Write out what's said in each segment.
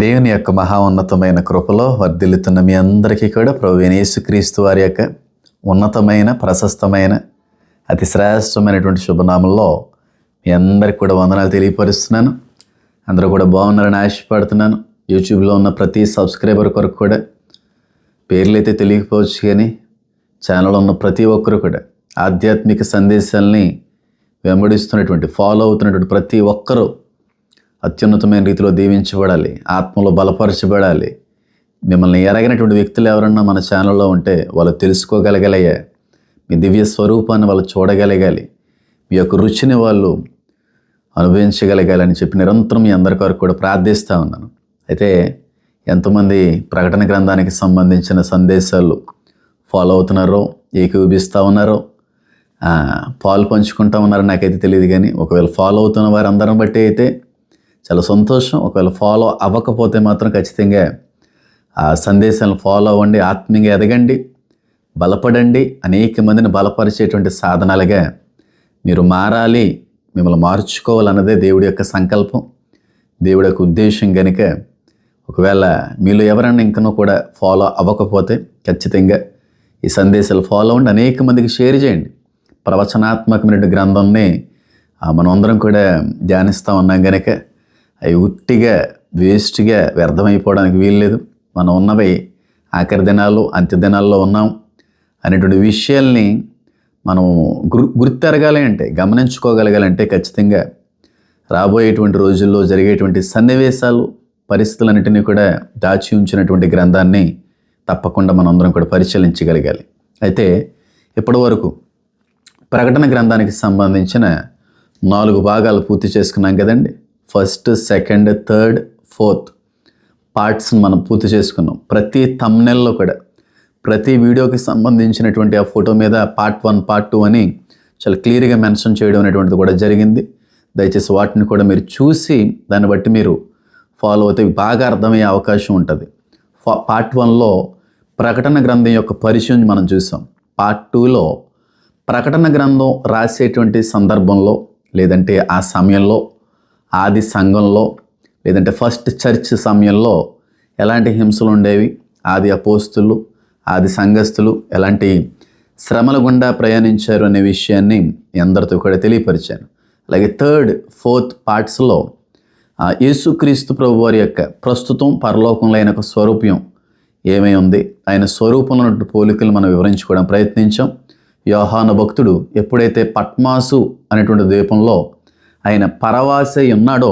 దేవుని యొక్క మహా ఉన్నతమైన కృపలో వర్ధిల్లుతున్న మీ అందరికీ కూడా ప్రభు యేసుక్రీస్తు వారి యొక్క ఉన్నతమైన ప్రశస్తమైన అతి శ్రేష్టమైనటువంటి శుభనామంలో మీ అందరికి కూడా వందనాలు తెలియపరుస్తున్నాను. అందరూ కూడా బాగున్నారని ఆశపడుతున్నాను. యూట్యూబ్లో ఉన్న ప్రతి సబ్స్క్రైబర్ కొరకు కూడా పేర్లు అయితే తెలియకపోవచ్చు కానీ ఛానల్లో ఉన్న ప్రతి ఒక్కరు కూడా ఆధ్యాత్మిక సందేశాలని వెంబడిస్తున్నటువంటి ఫాలో అవుతున్నటువంటి ప్రతి ఒక్కరూ అత్యున్నతమైన రీతిలో దీవించబడాలి ఆత్మలో బలపరచబడాలి. మిమ్మల్ని ఎరగినటువంటి వ్యక్తులు ఎవరన్నా మన ఛానల్లో ఉంటే వాళ్ళు తెలుసుకోగలగలయ్యా. మీ దివ్య స్వరూపాన్ని వాళ్ళు చూడగలగాలి. మీ యొక్క రుచిని వాళ్ళు అనుభవించగలగాలని చెప్పి నిరంతరం మీ అందరి కొరకు కూడా ప్రార్థిస్తూ ఉన్నాను. అయితే ఎంతమంది ప్రకటన గ్రంథానికి సంబంధించిన సందేశాలు ఫాలో అవుతున్నారో ఏకీభవిస్తూ ఉన్నారో పాలు పంచుకుంటా ఉన్నారో నాకైతే తెలియదు కానీ ఒకవేళ ఫాలో అవుతున్న వారందరం బట్టి అయితే చాలా సంతోషం. ఒకవేళ ఫాలో అవ్వకపోతే మాత్రం ఖచ్చితంగా ఆ సందేశాలను ఫాలో అవ్వండి ఆత్మీయంగా ఎదగండి బలపడండి అనేక మందిని బలపరిచేటువంటి సాధనాలుగా మీరు మారాలి మిమ్మల్ని మార్చుకోవాలన్నదే దేవుడి యొక్క సంకల్పం. దేవుడి యొక్క ఉద్దేశం కనుక ఒకవేళ మీలో ఎవరైనా ఇంకనూ కూడా ఫాలో అవ్వకపోతే ఖచ్చితంగా ఈ సందేశాలు ఫాలో అవ్వండి అనేక మందికి షేర్ చేయండి. ప్రవచనాత్మకమైన గ్రంథంని మనం అందరం కూడా ధ్యానిస్తూ ఉన్నాం కనుక అవి ఉట్టిగా వేస్ట్గా వ్యర్థమైపోవడానికి వీల్లేదు. మనం ఉన్నవి ఆఖరి దినాలు అంత్య దినాల్లో ఉన్నాం అనేటువంటి విషయాల్ని మనం గుర్ గుర్తెరగాలి అంటే గమనించుకోగలగాలంటే ఖచ్చితంగా రాబోయేటువంటి రోజుల్లో జరిగేటువంటి సన్నివేశాలు పరిస్థితులన్నింటినీ కూడా దాచి ఉంచినటువంటి గ్రంథాన్ని తప్పకుండా మనందరం కూడా పరిశీలించగలగాలి. అయితే ఇప్పటి వరకు ప్రకటన గ్రంథానికి సంబంధించిన నాలుగు భాగాలు పూర్తి చేసుకున్నాం కదండి. ఫస్ట్ సెకండ్ థర్డ్ ఫోర్త్ పార్ట్స్ని మనం పూర్తి చేసుకున్నాం. ప్రతి తమ్నెల్లో కూడా ప్రతి వీడియోకి సంబంధించినటువంటి ఆ ఫోటో మీద పార్ట్ వన్ పార్ట్ టూ అని చాలా క్లియర్గా మెన్షన్ చేయడం అనేటువంటిది కూడా జరిగింది. దయచేసి వాటిని కూడా మీరు చూసి దాన్ని బట్టి మీరు ఫాలో అవుతే బాగా అర్థమయ్యే అవకాశం ఉంటుంది. పార్ట్ వన్లో ప్రకటన గ్రంథం యొక్క పరిచయం మనం చూసాం. పార్ట్ టూలో ప్రకటన గ్రంథం రాసేటువంటి సందర్భంలో లేదంటే ఆ సమయంలో ఆది సంఘంలో లేదంటే ఫస్ట్ చర్చ్ సమయంలో ఎలాంటి హింసలు ఉండేవి? ఆది అపోస్తులు ఆది సంఘస్థులు ఎలాంటి శ్రమల గుండా ప్రయాణించారు అనే విషయాన్ని అందరితో కూడా తెలియపరిచాను. అలాగే థర్డ్ ఫోర్త్ పార్ట్స్లో యేసుక్రీస్తు ప్రభు వారి యొక్క ప్రస్తుతం పరలోకంలో ఆయన ఒక స్వరూప్యం ఏమై ఉంది? ఆయన స్వరూపంలో ఉన్నటువంటి పోలికలు మనం వివరించుకోవడం ప్రయత్నించాం. యోహాను భక్తుడు ఎప్పుడైతే పట్మాసు అనేటువంటి ద్వీపంలో ఆయన పరవాసై ఉన్నాడో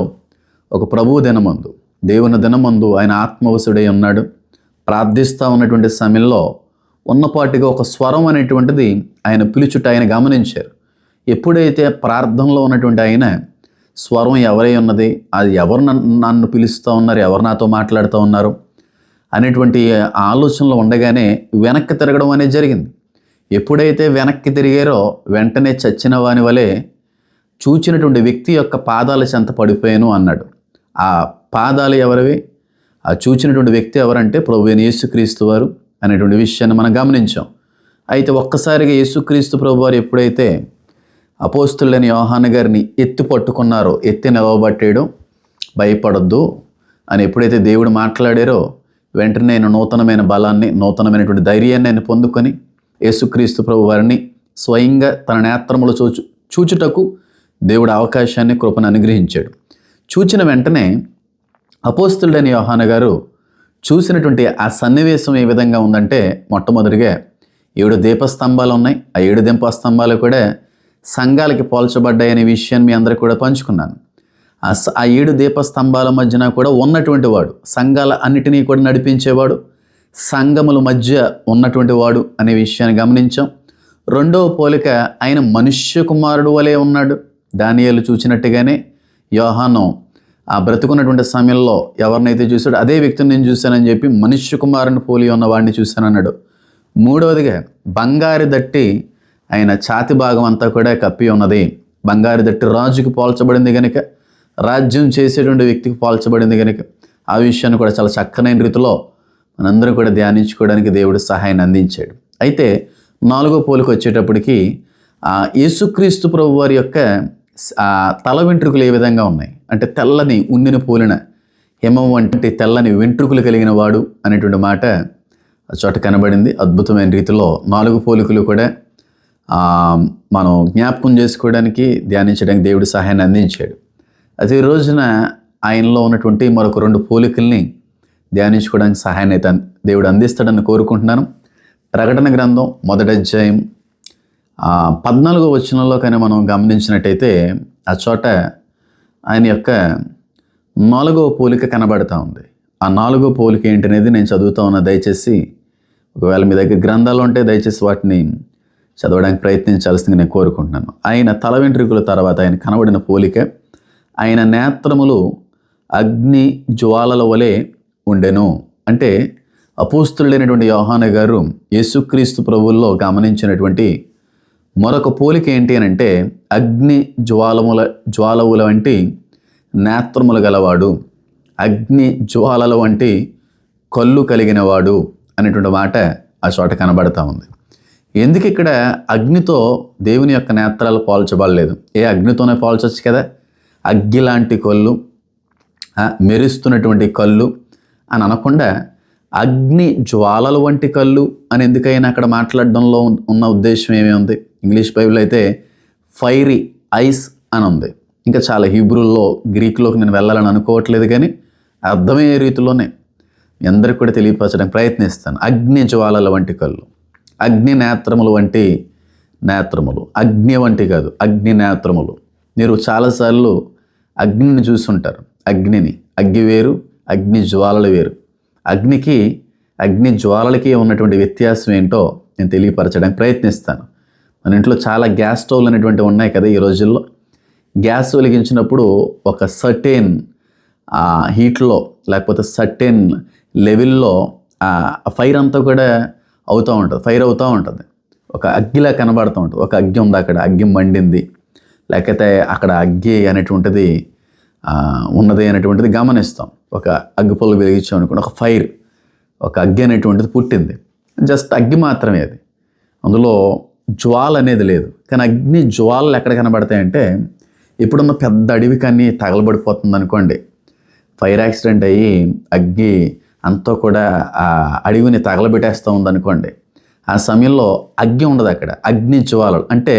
ఒక ప్రభువు దినమందు దేవుని దినమందు ఆయన ఆత్మవసుడై ఉన్నాడు. ప్రార్థిస్తూ ఉన్నటువంటి సమయంలో ఉన్నపాటిగా ఒక స్వరం అనేటువంటిది ఆయన పిలుచుట ఆయన గమనించారు. ఎప్పుడైతే ప్రార్థనలో ఉన్నటువంటి ఆయన స్వరం ఎవరై ఉన్నది అది ఎవరు నన్ను నన్ను పిలుస్తూ ఉన్నారు ఎవరు నాతో మాట్లాడుతూ ఉన్నారు అనేటువంటి ఆలోచనలు ఉండగానే వెనక్కి తిరగడం అనేది జరిగింది. ఎప్పుడైతే వెనక్కి తిరిగారో వెంటనే చచ్చిన వాని వలె చూచినటువంటి వ్యక్తి యొక్క పాదాల చెంత పడిపోయాను అన్నాడు. ఆ పాదాలు ఎవరివి? ఆ చూచినటువంటి వ్యక్తి ఎవరంటే ప్రభు అయిన యేసుక్రీస్తు వారు అనేటువంటి విషయాన్ని మనం గమనించాం. అయితే ఒక్కసారిగా యేసుక్రీస్తు ప్రభు వారు ఎప్పుడైతే అపోస్తులని యోహాన్ గారిని ఎత్తి పట్టుకున్నారో ఎత్తి నిలవబట్టేయడం భయపడొద్దు అని ఎప్పుడైతే దేవుడు మాట్లాడారో వెంటనే నేను నూతనమైన బలాన్ని నూతనమైనటువంటి ధైర్యాన్ని నేను పొందుకొని యేసుక్రీస్తు ప్రభు వారిని స్వయంగా తన నేత్రములు చూచు చూచుటకు దేవుడు అవకాశాన్ని కృపను అనుగ్రహించాడు. చూచిన వెంటనే అపోస్తుడైన యోహాన గారు చూసినటువంటి ఆ సన్నివేశం ఏ విధంగా ఉందంటే మొట్టమొదటిగా ఏడు దీపస్తంభాలు ఉన్నాయి. ఆ ఏడు దీపస్తంభాలు కూడా సంఘాలకి పోల్చబడ్డాయనే విషయాన్ని మీ అందరికి కూడా పంచుకున్నాను. ఆ స- ఆ ఏడు దీపస్తంభాల మధ్యన కూడా ఉన్నటువంటి వాడు సంఘాల అన్నిటినీ కూడా నడిపించేవాడు సంఘముల మధ్య ఉన్నటువంటి వాడు అనే విషయాన్ని గమనించాం. రెండవ పోలిక ఆయన మనుష్య కుమారుడు వలె ఉన్నాడు. దానియాలు చూసినట్టుగానే యోహాను ఆ బ్రతుకున్నటువంటి సమయంలో ఎవరినైతే చూసాడో అదే వ్యక్తిని నేను చూశానని చెప్పి మనుష్య కుమారుని పోలి ఉన్న వాడిని చూశానన్నాడు. మూడవదిగా బంగారు దట్టి ఆయన ఛాతి భాగం అంతా కూడా కప్పి ఉన్నది. బంగారు దట్టి రాజుకి పోల్చబడింది కనుక రాజ్యం చేసేటువంటి వ్యక్తికి పోల్చబడింది కనుక ఆ విషయాన్ని కూడా చాలా చక్కనైన రీతిలో మనందరం కూడా ధ్యానించుకోవడానికి దేవుడు సహాయాన్ని అందించాడు. అయితే నాలుగో పోలికి వచ్చేటప్పటికి ఆ యేసుక్రీస్తు ప్రభు వారి యొక్క తల వెంట్రుకలు ఏ విధంగా ఉన్నాయి? అంటే తెల్లని ఉన్నిని పోలిన హిమం వంటి తెల్లని వెంట్రుకలు కలిగిన వాడు అనేటువంటి మాట చోట కనబడింది. అద్భుతమైన రీతిలో నాలుగు పోలికలు కూడా మనం జ్ఞాపకం చేసుకోవడానికి ధ్యానించడానికి దేవుడు సహాయాన్ని అందించాడు. అదే రోజున ఆయనలో ఉన్నటువంటి మరొక రెండు పోలికల్ని ధ్యానించుకోవడానికి సహాయాన్ని అయితే దేవుడు అందిస్తాడని కోరుకుంటున్నాను. ప్రకటన గ్రంథం మొదటి అధ్యాయం పద్నాలుగో వచనంలో కానీ మనం గమనించినట్టయితే ఆ చోట ఆయన యొక్క నాలుగో పోలిక కనబడతా ఉంది. ఆ నాలుగో పోలిక ఏంటనేది నేను చదువుతా ఉన్నా దయచేసి ఒకవేళ మీ దగ్గర గ్రంథాలు ఉంటే దయచేసి వాటిని చదవడానికి ప్రయత్నించాల్సింది నేను కోరుకుంటున్నాను. ఆయన తల వెంట్రుకల తర్వాత ఆయన కనబడిన పోలిక ఆయన నేత్రములు అగ్ని జ్వాలల వలె ఉండెను. అంటే అపోస్తుడైనటువంటి యోహాన గారు యేసుక్రీస్తు ప్రభువుల్లో గమనించినటువంటి మరొక పోలిక ఏంటి అని అంటే అగ్ని జ్వాలముల జ్వాలవుల వంటి నేత్రములు గలవాడు. అగ్ని జ్వాలల వంటి కళ్ళు కలిగినవాడు అనేటువంటి మాట ఆ చోట కనబడతా ఉంది. ఎందుకు ఇక్కడ అగ్నితో దేవుని యొక్క నేత్రాలు పోల్చబడలేదు? ఏ అగ్నితోనే పోల్చొచ్చు కదా? అగ్గి లాంటి కళ్ళు మెరుస్తున్నటువంటి కళ్ళు అని అనకుండా అగ్ని జ్వాలల వంటి కళ్ళు అని ఎందుకైనా అక్కడ మాట్లాడడంలో ఉన్న ఉద్దేశం ఏమి ఉంది? ఇంగ్లీష్ బైబిల్ అయితే ఫైరీ ఐస్ అని ఉంది. ఇంకా చాలా హీబ్రూల్లో గ్రీక్లోకి నేను వెళ్ళాలని అనుకోవట్లేదు కానీ అర్థమయ్యే రీతిలోనే మీ అందరికి కూడా తెలియపరచడానికి ప్రయత్నిస్తాను. అగ్ని జ్వాలల వంటి కళ్ళు అగ్ని నేత్రములు వంటి నేత్రములు అగ్ని వంటి కాదు అగ్ని నేత్రములు. మీరు చాలాసార్లు అగ్నిని చూసుంటారు. అగ్నిని అగ్గి వేరు అగ్ని జ్వాలలు వేరు. అగ్నికి అగ్ని జ్వాలలకి ఉన్నటువంటి వ్యత్యాసం ఏంటో నేను తెలియపరచడానికి ప్రయత్నిస్తాను. మన ఇంట్లో చాలా గ్యాస్ స్టవ్లు అనేటువంటివి ఉన్నాయి కదా ఈ రోజుల్లో. గ్యాస్ వెలిగించినప్పుడు ఒక సర్టెన్ హీట్లో లేకపోతే సర్టెన్ లెవెల్లో ఫైర్ అంతా కూడా అవుతూ ఉంటుంది. ఫైర్ అవుతూ ఉంటుంది. ఒక అగ్గిలా కనబడుతూ ఉంటుంది. ఒక అగ్గి ఉంది అక్కడ. అగ్గి మండింది. లేకపోతే అక్కడ అగ్గి అనేటువంటిది ఉన్నది అనేటువంటిది గమనిస్తాం. ఒక అగ్గి పొల్లు వెలిగించాం అనుకోండి ఒక ఫైర్ ఒక అగ్గి అనేటువంటిది పుట్టింది. జస్ట్ అగ్గి మాత్రమే అది. అందులో జ్వాల అనేది లేదు. కానీ అగ్ని జ్వాలలు ఎక్కడ కనబడతాయంటే ఇప్పుడున్న పెద్ద అడవి కానీ తగలబడిపోతుంది అనుకోండి. ఫైర్ యాక్సిడెంట్ అయ్యి అగ్గి అంతా కూడా ఆ అడవిని తగలబెట్టేస్తూ ఉందనుకోండి ఆ సమయంలో అగ్గి ఉండదు అక్కడ. అగ్ని జ్వాలలు. అంటే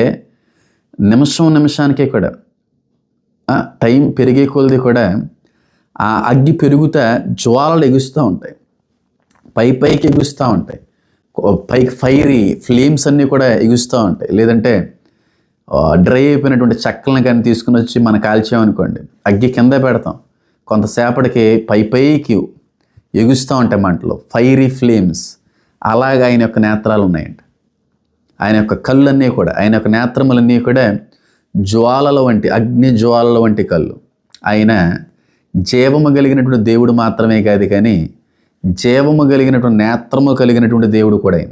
నిమిషం నిమిషానికే కూడా టైం పెరిగే కొలది కూడా ఆ అగ్గి పెరుగుతా జ్వాలలు ఎగుస్తూ ఉంటాయి. పై పైకి ఎగుస్తూ ఉంటాయి. పైకి ఫైరీ ఫ్లేమ్స్ అన్నీ కూడా ఎగుస్తూ ఉంటాయి. లేదంటే డ్రై అయిపోయినటువంటి చెక్కలను కానీ తీసుకుని వచ్చి మనం కాల్చామనుకోండి అగ్గి కింద పెడతాం. కొంతసేపటికి పై పైకి ఎగుస్తూ ఉంటాయి మంటలు. ఫైరీ ఫ్లేమ్స్ అలాగ ఆయన యొక్క నేత్రాలు ఉన్నాయండి ఆయన యొక్క కళ్ళన్నీ కూడా ఆయన యొక్క నేత్రములన్నీ కూడా జ్వాలల వంటి అగ్ని జ్వాలల వంటి కళ్ళు. ఆయన జీవము కలిగినటువంటి దేవుడు మాత్రమే కాదు కానీ జీవము కలిగినటువంటి నేత్రము కలిగినటువంటి దేవుడు కూడా ఆయన.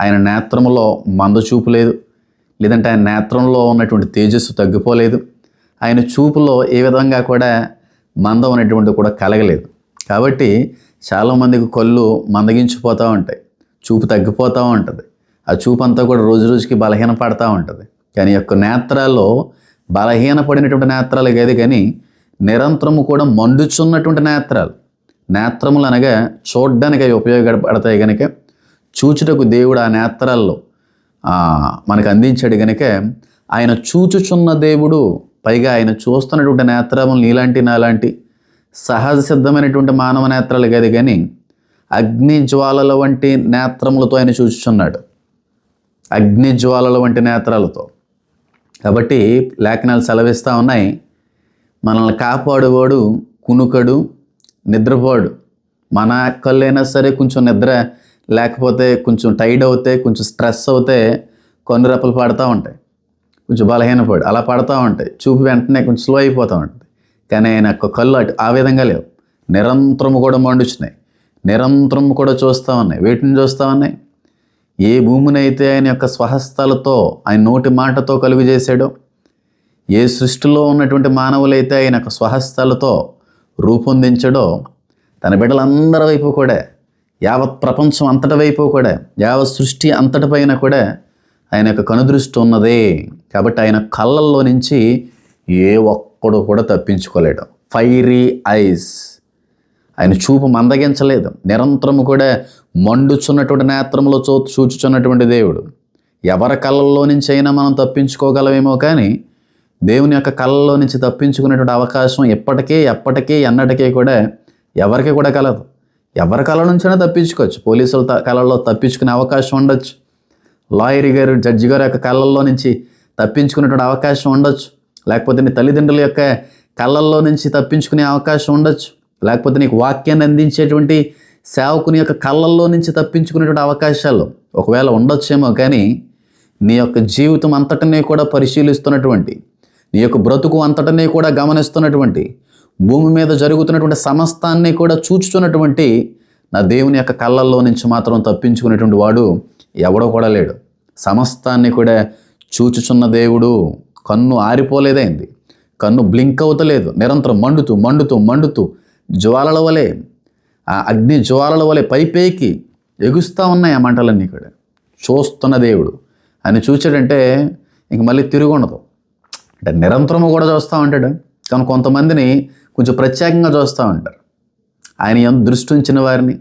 ఆయన నేత్రములో మందచూపు లేదు లేదంటే ఆయన నేత్రంలో ఉన్నటువంటి తేజస్సు తగ్గిపోలేదు. ఆయన చూపులో ఏ విధంగా కూడా మందం ఉన్నటువంటి కూడా కలగలేదు. కాబట్టి చాలామందికి కళ్ళు మందగించిపోతూ ఉంటాయి చూపు తగ్గిపోతూ ఉంటుంది. ఆ చూపు అంతా కూడా రోజు రోజుకి బలహీన పడతా ఉంటుంది. కానీ యొక్క నేత్రాల్లో బలహీనపడినటువంటి నేత్రాలు కాదు కానీ నిరంతరము కూడా మండుచున్నటువంటి నేత్రాలు. నేత్రములు అనగా చూడ్డానికి అవి ఉపయోగపడతాయి కనుక చూచుటకు దేవుడు ఆ నేత్రాల్లో మనకు అందించాడు కనుక ఆయన చూచుచున్న దేవుడు పైగా ఆయన చూస్తున్నటువంటి నేత్రములు నీలాంటి నాలాంటి సహజ సిద్ధమైనటువంటి మానవ నేత్రాలు కాదు కానీ అగ్ని జ్వాలల వంటి నేత్రములతో ఆయన చూచుచున్నాడు. అగ్ని జ్వాలల వంటి నేత్రాలతో. కాబట్టి లేఖనాలు సెలవిస్తూ ఉన్నాయి. మనల్ని కాపాడువాడు కునుకడు నిద్రపోడు. మన కళ్ళైనా సరే కొంచెం నిద్ర లేకపోతే కొంచెం టైడ్ అవుతే కొంచెం స్ట్రెస్ అవుతే కొన్ని రెప్పలు పడతా ఉంటాయి. కొంచెం బలహీనపడు అలా పడుతూ ఉంటాయి. చూపు వెంటనే కొంచెం స్లో అయిపోతూ ఉంటుంది. కానీ ఆయన యొక్క కళ్ళు అటు ఆ విధంగా లేవు. నిరంతరం కూడా మండుచున్నాయి. నిరంతరం కూడా చూస్తూ ఉన్నాయి. వీటిని చూస్తూ ఉన్నాయి? ఏ భూమినైతే ఆయన యొక్క స్వహస్తాలతో ఆయన నోటి మాటతో కలుగు చేశాడో ఏ సృష్టిలో ఉన్నటువంటి మానవులైతే ఆయన స్వహస్తాలతో రూపొందించడో తన బిడ్డలందరి వైపు కూడా యావత్ ప్రపంచం అంతటి వైపు కూడా యావత్ సృష్టి అంతటిపైన కూడా ఆయన యొక్క కనుదృష్టి ఉన్నదే. కాబట్టి ఆయన కళ్ళల్లో నుంచి ఏ ఒక్కడు కూడా తప్పించుకోలేడు. ఫైరీ ఐస్ ఆయన చూపు మందగించలేదు. నిరంతరము కూడా మండుచున్నటువంటి నేత్రములో చూ చూచుచున్నటువంటి దేవుడు. ఎవరి కళ్ళల్లో నుంచి అయినా మనం తప్పించుకోగలమేమో కానీ దేవుని యొక్క కళ్ళలో నుంచి తప్పించుకునేటువంటి అవకాశం ఎప్పటికీ ఎప్పటికీ ఎన్నటికీ కూడా ఎవరికి కూడా కలదు. ఎవరి కళ నుంచైనా తప్పించుకోవచ్చు. పోలీసుల త- కళల్లో తప్పించుకునే అవకాశం ఉండొచ్చు. లాయర్ గారు జడ్జి గారి యొక్క కళ్ళల్లో నుంచి తప్పించుకునేటువంటి అవకాశం ఉండొచ్చు. లేకపోతే నీ తల్లిదండ్రుల యొక్క కళ్ళల్లో నుంచి తప్పించుకునే అవకాశం ఉండొచ్చు. లేకపోతే నీకు వాక్యాన్ని అందించేటువంటి సేవకుని యొక్క కళ్ళల్లో నుంచి తప్పించుకునేటువంటి అవకాశాలు ఒకవేళ ఉండొచ్చేమో కానీ నీ యొక్క జీవితం అంతటినీ కూడా పరిశీలిస్తున్నటువంటి నీ యొక్క బ్రతుకు అంతటనే కూడా గమనిస్తున్నటువంటి భూమి మీద జరుగుతున్నటువంటి సమస్తాన్ని కూడా చూచుతున్నటువంటి నా దేవుని యొక్క కళ్ళల్లో నుంచి మాత్రం తప్పించుకునేటువంటి వాడు ఎవడో కూడా లేడు. సమస్తాన్ని కూడా చూచుచున్న దేవుడు కన్ను ఆరిపోలేదైంది కన్ను బ్లింక్ అవుతలేదు. నిరంతరం మండుతూ మండుతూ మండుతూ జ్వాలల వలె ఆ అగ్ని జ్వాలల వలె పైపైకి ఎగుస్తూ ఉన్నాయి ఆ మంటలన్నీ కూడా. చూస్తున్న దేవుడు. అని చూచాడంటే ఇంక మళ్ళీ తిరిగి ఉండదు. అంటే నిరంతరము కూడా చూస్తూ ఉంటాడు. కానీ కొంతమందిని కొంచెం ప్రత్యేకంగా చూస్తూ ఉంటారు. ఆయన ఎంత దృష్టి ఉంచిన వారిని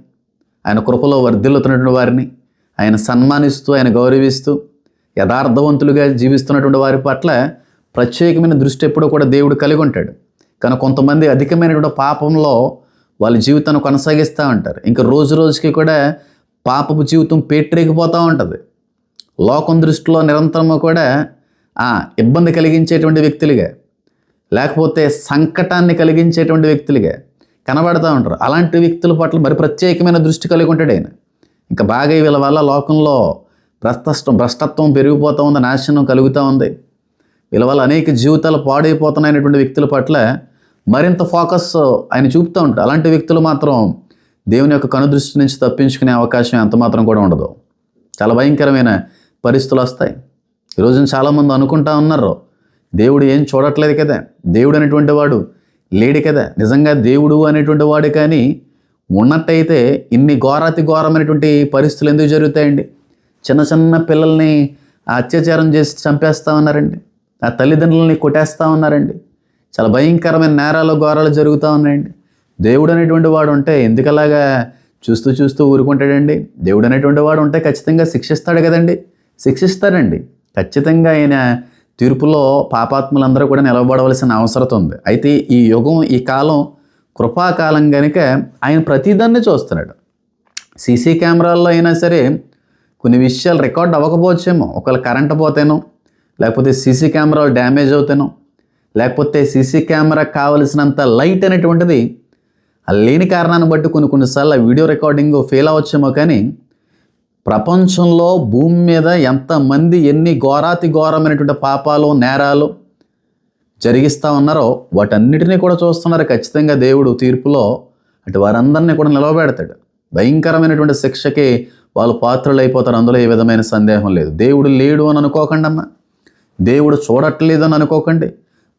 ఆయన కృపలో వర్ధిల్లుతున్నటువంటి వారిని ఆయన సన్మానిస్తూ ఆయన గౌరవిస్తూ యథార్థవంతులుగా జీవిస్తున్నటువంటి వారి పట్ల ప్రత్యేకమైన దృష్టి ఎప్పుడూ కూడా దేవుడు కలిగి ఉంటాడు. కానీ కొంతమంది అధికమైనటువంటి పాపంలో వాళ్ళ జీవితాన్ని కొనసాగిస్తూ ఉంటారు. ఇంకా రోజు రోజుకి కూడా పాపపు జీవితం పేట్రేకిపోతూ ఉంటుంది. లోకం దృష్టిలో నిరంతరము కూడా ఇబ్బంది కలిగించేటువంటి వ్యక్తులుగా లేకపోతే సంకటాన్ని కలిగించేటువంటి వ్యక్తులుగా కనబడుతూ ఉంటారు. అలాంటి వ్యక్తుల పట్ల మరి ప్రత్యేకమైన దృష్టి కలిగి ఉంటాడు ఆయన. ఇంకా బాగా వీళ్ళ వల్ల లోకంలో భ్రష్టం భ్రష్టత్వం పెరిగిపోతూ ఉంది నాశనం కలుగుతూ ఉంది. వీళ్ళ వల్ల అనేక జీవితాలు పాడైపోతున్నాయనేటువంటి వ్యక్తుల పట్ల మరింత ఫోకస్ ఆయన చూపుతూ ఉంటాడు. అలాంటి వ్యక్తులు మాత్రం దేవుని యొక్క కనుదృష్టి నుంచి తప్పించుకునే అవకాశం ఎంత మాత్రం కూడా ఉండదు. చాలా భయంకరమైన పరిస్థితులు వస్తాయి. ఈ రోజున చాలామంది అనుకుంటా ఉన్నారు దేవుడు ఏం చూడట్లేదు కదా దేవుడు అనేటువంటి వాడు లేడు కదా నిజంగా దేవుడు అనేటువంటి వాడు కానీ ఉన్నట్టయితే ఇన్ని ఘోరాతి ఘోరమైనటువంటి పరిస్థితులు ఎందుకు జరుగుతాయండి? చిన్న చిన్న పిల్లల్ని అత్యాచారం చేసి చంపేస్తా ఉన్నారండి ఆ తల్లిదండ్రులని కొట్టేస్తా ఉన్నారండి చాలా భయంకరమైన నేరాలు ఘోరాలు జరుగుతూ ఉన్నాయండి. దేవుడు అనేటువంటి వాడు ఉంటే ఎందుకలాగా చూస్తూ చూస్తూ ఊరుకుంటాడండి? దేవుడు అనేటువంటి వాడు ఉంటే ఖచ్చితంగా శిక్షిస్తాడు కదండి శిక్షిస్తాడండి. ఖచ్చితంగా ఆయన తీర్పులో పాపాత్ములందరూ కూడా నిలబడవలసిన అవసరం ఉంది. అయితే ఈ యుగం ఈ కాలం కృపాకాలం కనుక ఆయన ప్రతిదాన్ని చూస్తున్నాడు. సీసీ కెమెరాల్లో అయినా సరే కొన్ని విషయాలు రికార్డ్ అవ్వకపోవచ్చేమో. ఒకవేళ కరెంట్ పోతేనో లేకపోతే సీసీ కెమెరాలు డ్యామేజ్ అవుతానో లేకపోతే సీసీ కెమెరా కావలసినంత లైట్ అనేటువంటిది ఆ లేని కారణాన్ని బట్టి కొన్ని కొన్నిసార్లు ఆ వీడియో రికార్డింగ్ ఫెయిల్ అవ్వచ్చేమో కానీ ప్రపంచంలో భూమి మీద ఎంతమంది ఎన్ని ఘోరాతి ఘోరమైనటువంటి పాపాలు నేరాలు జరిగిస్తూ ఉన్నారో వాటన్నిటినీ కూడా చూస్తున్నారు. ఖచ్చితంగా దేవుడు తీర్పులో అటు వారందరినీ కూడా నిలవబెడతాడు. భయంకరమైనటువంటి శిక్షకి వాళ్ళు పాత్రలు అయిపోతారు అందులో ఏ విధమైన సందేహం లేదు. దేవుడు లేడు అని అనుకోకండి అమ్మా దేవుడు చూడట్లేదు అని అనుకోకండి.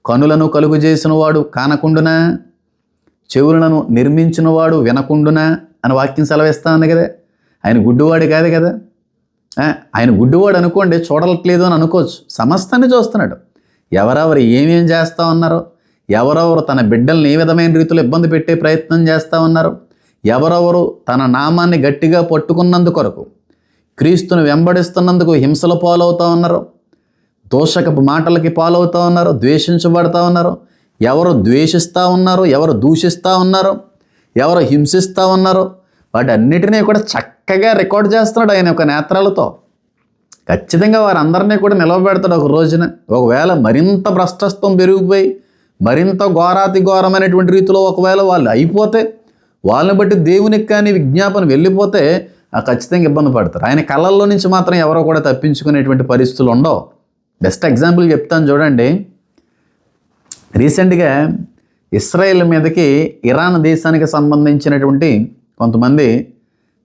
కనులను కలుగు చేసిన వాడు కానకుండునా? చెవులను నిర్మించిన వాడు వినకుండునా? అని వాక్యం సెలవిస్తా ఉంది కదా. ఆయన గుడ్డివాడు కాదు కదా? ఆయన గుడ్డివాడు అనుకోండి చూడట్లేదు అని అనుకోవచ్చు. సమస్తాన్ని చూస్తున్నాడు. ఎవరెవరు ఏమేం చేస్తూ ఉన్నారో ఎవరెవరు తన బిడ్డల్ని ఏ విధమైన రీతిలో ఇబ్బంది పెట్టే ప్రయత్నం చేస్తూ ఉన్నారు ఎవరెవరు తన నామాన్ని గట్టిగా పట్టుకున్నందు కొరకు క్రీస్తును వెంబడిస్తున్నందుకు హింసల పాలవుతూ ఉన్నారు దోషకపు మాటలకి పాలవుతూ ఉన్నారు ద్వేషించబడతా ఉన్నారు ఎవరు ద్వేషిస్తూ ఉన్నారు ఎవరు దూషిస్తూ ఉన్నారు ఎవరు హింసిస్తూ ఉన్నారు వాటన్నిటినీ కూడా చక్కగా రికార్డ్ చేస్తున్నాడు ఆయన యొక్క నేత్రాలతో. ఖచ్చితంగా వారందరినీ కూడా నిలవబెడతాడు ఒక రోజున. ఒకవేళ మరింత భ్రష్టత్వం పెరిగిపోయి మరింత ఘోరాతి ఘోరమైనటువంటి రీతిలో ఒకవేళ వాళ్ళు అయిపోతే వాళ్ళని బట్టి దేవునికి కానీ విజ్ఞాపన వెళ్ళిపోతే ఆ ఖచ్చితంగా ఇబ్బంది పడతారు. ఆయన కళ్ళల్లో నుంచి మాత్రం ఎవరో కూడా తప్పించుకునేటువంటి పరిస్థితులు ఉండవు. బెస్ట్ ఎగ్జాంపుల్ చెప్తాను చూడండి. రీసెంట్గా ఇస్రాయేల్ మీదకి ఇరాన్ దేశానికి సంబంధించినటువంటి కొంతమంది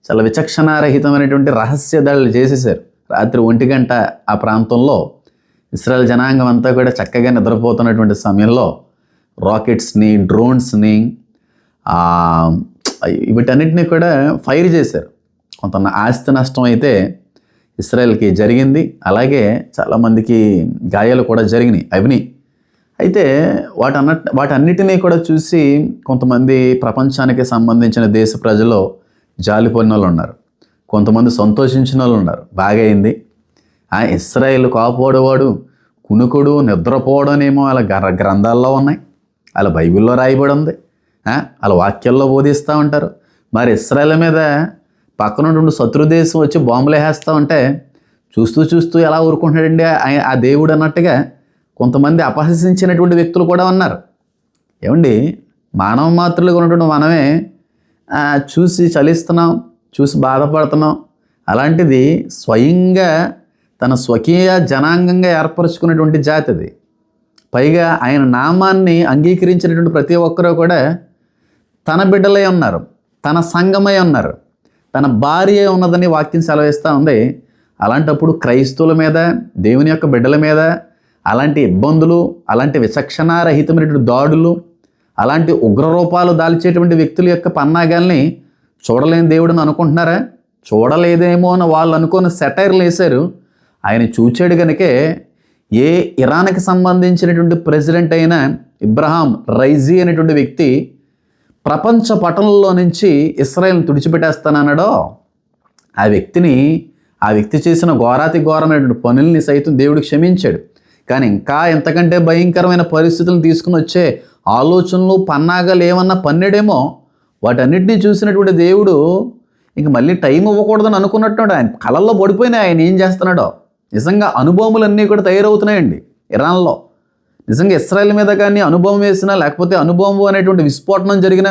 చాలా విచక్షణారహితమైనటువంటి రహస్య దాడులు చేసేసారు రాత్రి ఒంటి గంట ఆ ప్రాంతంలో ఇస్రాయల్ జనాంగం అంతా కూడా చక్కగా నిద్రపోతున్నటువంటి సమయంలో రాకెట్స్ని డ్రోన్స్ని వీటన్నిటిని కూడా ఫైర్ చేశారు. కొంత ఆస్తి నష్టం అయితే ఇస్రాయల్కి జరిగింది. అలాగే చాలామందికి గాయాలు కూడా జరిగినాయి. అవిని అయితే వాటన్న వాటన్నిటినీ కూడా చూసి కొంతమంది ప్రపంచానికి సంబంధించిన దేశ ప్రజలు జాలిపోయిన వాళ్ళు ఉన్నారు. కొంతమంది సంతోషించిన వాళ్ళు ఉన్నారు. బాగైంది ఆ ఇస్రాయేల్ కాపాడేవాడు కునుకుడు నిద్రపోవడమేమో అలా గ్ర గ్రంథాల్లో ఉన్నాయి. అలా బైబిల్లో రాయబడి ఉంది. అలా వాక్యాల్లో బోధిస్తూ ఉంటారు. మరి ఇస్రాయేల్ మీద పక్కన ఉండి శత్రు దేశం వచ్చి బాంబులు వేస్తూ ఉంటే చూస్తూ చూస్తూ ఎలా ఊరుకుంటున్నాడండి ఆ దేవుడు అన్నట్టుగా కొంతమంది అపహసించినటువంటి వ్యక్తులు కూడా ఉన్నారు. ఏమండి? మానవ మాత్రులుగా ఉన్నటువంటి మనమే చూసి చలిస్తున్నాం చూసి బాధపడుతున్నాం. అలాంటిది స్వయంగా తన స్వకీయ జనాంగంగా ఏర్పరచుకున్నటువంటి జాతి అది. పైగా ఆయన నామాన్ని అంగీకరించినటువంటి ప్రతి ఒక్కరూ కూడా తన బిడ్డలై ఉన్నారు తన సంఘమై ఉన్నారు తన భార్య ఉన్నదని వాక్యం సెలవిస్తూ ఉంది. అలాంటప్పుడు క్రైస్తవుల మీద దేవుని యొక్క బిడ్డల మీద అలాంటి ఇబ్బందులు అలాంటి విచక్షణారహితమైనటువంటి దాడులు అలాంటి ఉగ్రరూపాలు దాల్చేటువంటి వ్యక్తుల యొక్క పన్నాగాల్ని చూడలేని దేవుడిని అనుకుంటున్నారా? చూడలేదేమో అని వాళ్ళు అనుకున్న సెటైర్లు వేశారు. ఆయన చూచాడు కనుకే ఏ ఇరాన్కి సంబంధించినటువంటి ప్రెసిడెంట్ అయిన ఇబ్రహాం రైజీ అనేటువంటి వ్యక్తి ప్రపంచ పటంలో నుంచి ఇస్రాయల్ని తుడిచిపెట్టేస్తానన్నాడో ఆ వ్యక్తిని ఆ వ్యక్తి చేసిన ఘోరాతి ఘోరమైనటువంటి పనుల్ని సైతం దేవుడు క్షమించాడు. కానీ ఇంకా ఎంతకంటే భయంకరమైన పరిస్థితులను తీసుకుని వచ్చే ఆలోచనలు పన్నాగాలు ఏమన్నా పన్నెడేమో వాటన్నిటినీ చూసినటువంటి దేవుడు ఇంక మళ్ళీ టైం ఇవ్వకూడదని అనుకున్నట్టున్నాడు. ఆయన కళల్లో పడిపోయినాయి. ఆయన ఏం చేస్తున్నాడో? నిజంగా అనుభవములన్నీ కూడా తయారవుతున్నాయండి ఇరాన్లో. నిజంగా ఇస్రాయల్ మీద కానీ అనుభవం వేసినా లేకపోతే అనుభవం అనేటువంటి విస్ఫోటనం జరిగిన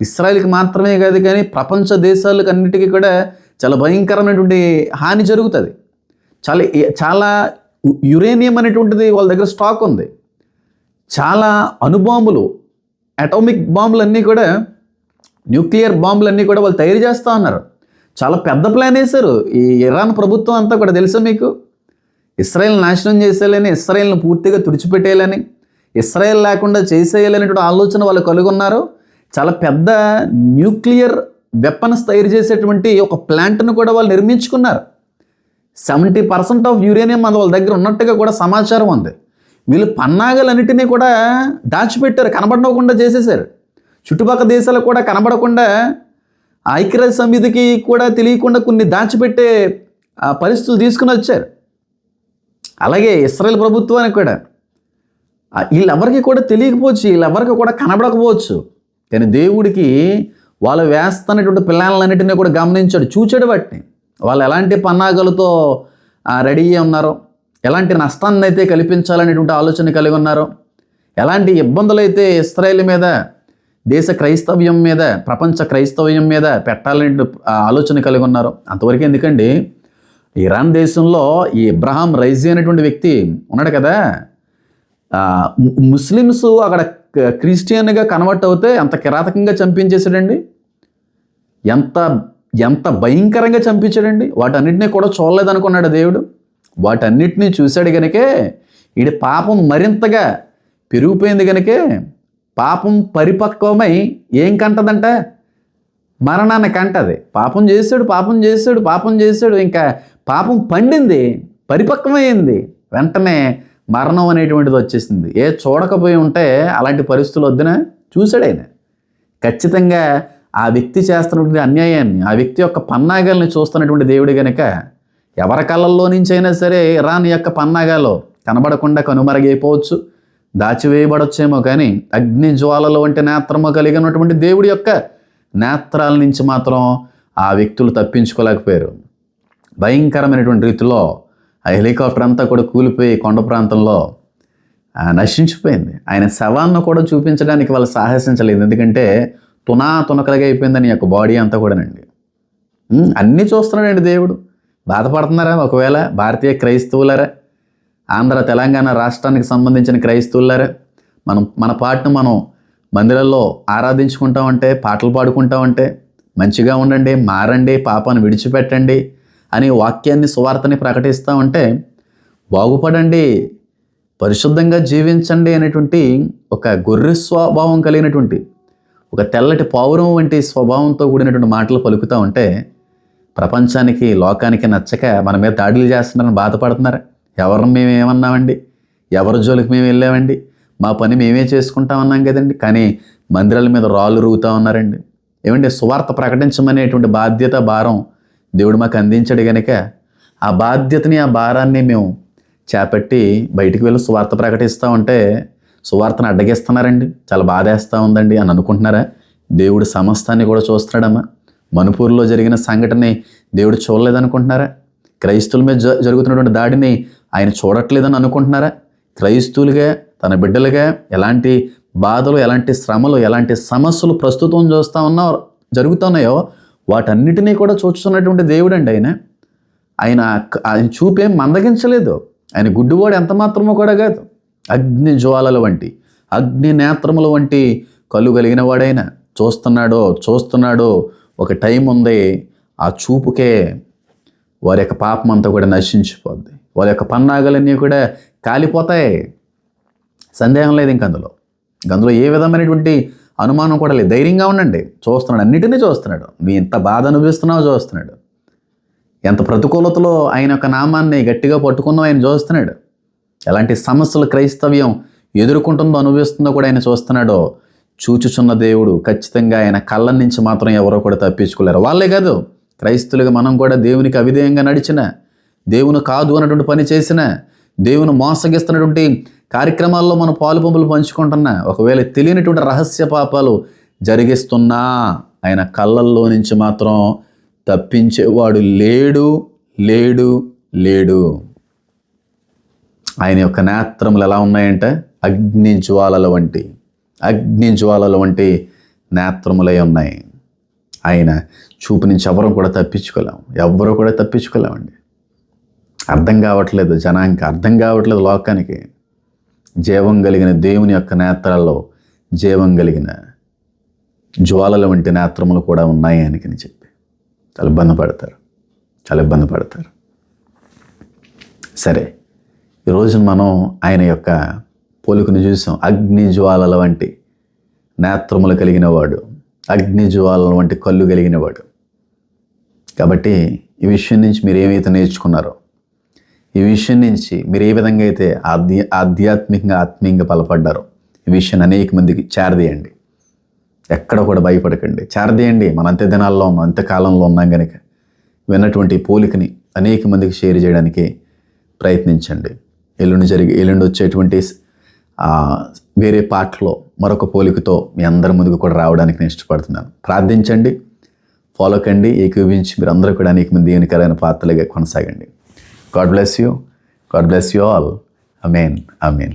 ఇస్రాయల్కి మాత్రమే కాదు కానీ ప్రపంచ దేశాలకు అన్నిటికీ కూడా చాలా భయంకరమైనటువంటి హాని జరుగుతుంది. చాలా చాలా యురేనియం అనేటువంటిది వాళ్ళ దగ్గర స్టాక్ ఉంది. చాలా అణుబాంబులు అటామిక్ బాంబులు అన్నీ కూడా న్యూక్లియర్ బాంబులు అన్నీ కూడా వాళ్ళు తయారు చేస్తూ ఉన్నారు. చాలా పెద్ద ప్లాన్ వేశారు. ఈ ఇరాన్ ప్రభుత్వం అంతా కూడా తెలుసా మీకు? ఇస్రాయెల్ నాశనం చేసేయాలని ఇస్రాయల్ని పూర్తిగా తుడిచిపెట్టేయాలని ఇస్రాయెల్ లేకుండా చేసేయాలనేటువంటి ఆలోచన వాళ్ళు కలిగి ఉన్నారు చాలా పెద్ద న్యూక్లియర్ వెపన్స్ తయారు చేసేటువంటి ఒక ప్లాంట్ను కూడా వాళ్ళు నిర్మించుకున్నారు. సెవెంటీ పర్సెంట్ ఆఫ్ యురేనియం మన వాళ్ళ దగ్గర ఉన్నట్టుగా కూడా సమాచారం ఉంది. వీళ్ళు పన్నాగలన్నిటినీ కూడా దాచిపెట్టారు కనబడకుండా చేసేసారు చుట్టుపక్కల దేశాలకు కూడా కనబడకుండా ఐక్యరాజ్య సమితికి కూడా తెలియకుండా కొన్ని దాచిపెట్టే ఆ, పరిస్థితులు తీసుకుని వచ్చారు. అలాగే ఇస్రాయల్ ప్రభుత్వానికి కూడా. వీళ్ళెవరికి కూడా తెలియకపోవచ్చు వీళ్ళెవరికి కూడా కనబడకపోవచ్చు. కానీ దేవుడికి వాళ్ళు వేస్తున్నటువంటి పిల్లలన్నింటినీ కూడా గమనించాడు చూచాడు వాటిని. వాళ్ళు ఎలాంటి పన్నాగలతో రెడీ అయ్యి ఉన్నారో ఎలాంటి నష్టాన్ని అయితే కల్పించాలనేటువంటి ఆలోచన కలిగి ఉన్నారో ఎలాంటి ఇబ్బందులు అయితే ఇస్రాయేల్ మీద దేశ క్రైస్తవ్యం మీద ప్రపంచ క్రైస్తవ్యం మీద పెట్టాలనే ఆలోచన కలిగి ఉన్నారు అంతవరకు ఎందుకండి? ఇరాన్ దేశంలో ఈ ఇబ్రహాం రైజీ అనేటువంటి వ్యక్తి ఉన్నాడు కదా ముస్లిమ్స్ అక్కడ క్రిస్టియన్గా కన్వర్ట్ అవుతే ఎంత కిరాతకంగా చంపించేశాడండి? ఎంత ఎంత భయంకరంగా చంపించాడండి? వాటన్నిటినీ కూడా చూడలేదనుకున్నాడు దేవుడు? వాటన్నిటినీ చూశాడు గనకే ఈడి పాపం మరింతగా పెరిగిపోయింది గనకే పాపం పరిపక్వమై ఏం కంటదంట? మరణాన్ని కంటది. పాపం చేశాడు పాపం చేశాడు పాపం చేశాడు ఇంకా పాపం పండింది పరిపక్వమైంది. వెంటనే మరణం అనేటువంటిది వచ్చేసింది. ఏ చూడకపోయి ఉంటే అలాంటి పరిస్థితులు వద్దున? చూశాడు ఆయన. ఖచ్చితంగా ఆ వ్యక్తి చేస్తున్నటువంటి అన్యాయాన్ని ఆ వ్యక్తి యొక్క పన్నాగాల్ని చూస్తున్నటువంటి దేవుడు గనక ఎవరి కళ్ళల్లో నుంచి అయినా సరే ఇరాన్ యొక్క పన్నాగాలు కనబడకుండా కనుమరుగైపోవచ్చు దాచివేయబడొచ్చేమో కానీ అగ్ని జ్వాలలు వంటి నేత్రము కలిగినటువంటి దేవుడి యొక్క నేత్రాల నుంచి మాత్రం ఆ వ్యక్తులు తప్పించుకోలేకపోయారు. భయంకరమైనటువంటి రీతిలో ఆ హెలికాప్టర్ అంతా కూడా కూలిపోయి కొండ ప్రాంతంలో నశించిపోయింది. ఆయన శవాన్ని కూడా చూపించడానికి వాళ్ళు సాహసించలేదు. ఎందుకంటే తునా తునకలుగా అయిపోయిందని యొక్క బాడీ అంతా కూడానండి. అన్నీ చూస్తున్నాడండి దేవుడు. బాధపడుతున్నారా? ఒకవేళ భారతీయ క్రైస్తవులరా? ఆంధ్ర తెలంగాణ రాష్ట్రానికి సంబంధించిన క్రైస్తవులారా? మనం మన పాటను మనం మందిరాల్లో ఆరాధించుకుంటామంటే పాటలు పాడుకుంటామంటే మంచిగా ఉండండి మారండి పాపాన్ని విడిచిపెట్టండి అనే వాక్యాన్ని సువార్తని ప్రకటిస్తూ ఉంటే బాగుపడండి పరిశుద్ధంగా జీవించండి అనేటువంటి ఒక గొర్రె స్వభావం కలిగినటువంటి ఒక తెల్లటి పౌరం వంటి స్వభావంతో కూడినటువంటి మాటలు పలుకుతూ ఉంటే ప్రపంచానికి లోకానికి నచ్చక మన మీద దాడులు చేస్తున్నారని బాధపడుతున్నారు? ఎవరిని మేమేమన్నామండి ఎవరి జోలికి మేము వెళ్ళామండి? మా పని మేమే చేసుకుంటాం అన్నాం కదండి. కానీ మందిరాల మీద రాళ్ళు రూగుతూ ఉన్నారండి. ఏమంటే సువార్త ప్రకటించమనేటువంటి బాధ్యత భారం దేవుడు మాకు అందించాడు కనుక ఆ బాధ్యతని ఆ భారాన్ని మేము చేపట్టి బయటికి వెళ్ళి సువార్త ప్రకటిస్తూ ఉంటే సువార్తను అడ్డగిస్తున్నారండి. చాలా బాధేస్తూ ఉందండి అని అనుకుంటున్నారా? దేవుడు సమస్తాన్ని కూడా చూస్తున్నాడమ్మా. మణిపూర్లో జరిగిన సంఘటనని దేవుడు చూడలేదనుకుంటున్నారా? క్రైస్తువుల మీద జ- జరుగుతున్నటువంటి దాడిని ఆయన చూడట్లేదని అనుకుంటున్నారా? క్రైస్తువులుగా తన బిడ్డలుగా ఎలాంటి బాధలు ఎలాంటి శ్రమలు ఎలాంటి సమస్యలు ప్రస్తుతం చూస్తూ ఉన్నా జరుగుతున్నాయో వాటన్నిటినీ కూడా చూస్తున్నటువంటి దేవుడు అండి ఆయన ఆయన ఆయన చూపేం మందగించలేదు. ఆయన గుడ్డువాడు ఎంత మాత్రమో కూడా కాదు. అగ్ని జ్వాలల వంటి అగ్ని నేత్రముల వంటి కళ్ళు కలిగిన వాడైన. చూస్తున్నాడో చూస్తున్నాడో ఒక టైం ఉంది ఆ చూపుకే వారి యొక్క పాపం అంతా కూడా నశించిపోద్ది. వారి యొక్క పన్నాగలన్నీ కూడా కాలిపోతాయి. సందేహం లేదు ఇంక అందులో. అందులో ఏ విధమైనటువంటి అనుమానం కూడా లేదు. ధైర్యంగా ఉండండి. చూస్తున్నాడు అన్నిటినీ చూస్తున్నాడు. మీ ఎంత బాధ అనుభవిస్తున్నావో చూస్తున్నాడు. ఎంత ప్రతికూలతలో ఆయన యొక్క నామాన్ని గట్టిగా పట్టుకున్నావు ఆయన చూస్తున్నాడు. ఎలాంటి సమస్యలు క్రైస్తవ్యం ఎదుర్కొంటుందో అనుభవిస్తుందో కూడా ఆయన చూస్తున్నాడో. చూచుచున్న దేవుడు ఖచ్చితంగా ఆయన కళ్ళ నుంచి మాత్రం ఎవరో కూడా తప్పించుకోలేరు. వాళ్ళే కాదు క్రైస్తులుగా మనం కూడా దేవునికి అవిధేయంగా నడిచిన దేవుని కాదు అన్నటువంటి పని చేసిన దేవుని మోసగిస్తున్నటువంటి కార్యక్రమాల్లో మనం పాలు పంపులు పంచుకుంటున్నా ఒకవేళ తెలియనటువంటి రహస్య పాపాలు జరిగిస్తున్నా ఆయన కళ్ళల్లో నుంచి మాత్రం తప్పించేవాడు లేడు లేడు లేడు. ఆయన యొక్క నేత్రములు ఎలా ఉన్నాయంటే అగ్ని జ్వాలల వంటి అగ్ని జ్వాలల వంటి నేత్రములై ఉన్నాయి. ఆయన చూపు నుంచి ఎవరు కూడా తప్పించుకోలేం. ఎవరు కూడా తప్పించుకోలేమండి. అర్థం కావట్లేదు జనానికి అర్థం కావట్లేదు లోకానికి. జీవం కలిగిన దేవుని యొక్క నేత్రాల్లో జీవం కలిగిన జ్వాలల వంటి నేత్రములు కూడా ఉన్నాయి ఆయనకని చెప్పి. చాలా ఇబ్బంది పడతారు. చాలా ఇబ్బంది పడతారు. సరే. ఈరోజు మనం ఆయన యొక్క పోలికను చూసాం. అగ్ని జ్వాలల వంటి నేత్రములు కలిగినవాడు. అగ్నిజ్వాలల అగ్ని జ్వాలల వంటి కళ్ళు కలిగినవాడు. కాబట్టి ఈ విషయం నుంచి మీరు ఏమైతే నేర్చుకున్నారో ఈ విషయం నుంచి మీరు ఏ విధంగా అయితే ఆధ్య ఆధ్యాత్మికంగా ఆత్మీయంగా బలపడ్డారో ఈ విషయాన్ని అనేక మందికి చేరదీయండి. ఎక్కడ కూడా భయపడకండి. చేరదీయండి. మన అంత్య దినాల్లో ఉన్నాం అంత్యకాలంలో ఉన్నాం కనుక విన్నటువంటి పోలికని అనేక మందికి షేర్ చేయడానికి ప్రయత్నించండి. ఎల్లుండి జరిగి ఎల్లుండి వచ్చేటువంటి వేరే పాటలో మరొక పోలికతో మీ అందరి ముందుకు కూడా రావడానికి నేను ఇష్టపడుతున్నాను. ప్రార్థించండి ఫాలో కండి ఏకీవించి మీరు అందరూ కూడా అనేక మంది దేవునికరైన పాత్రలుగా కొనసాగండి. God bless you God bless you all amen amen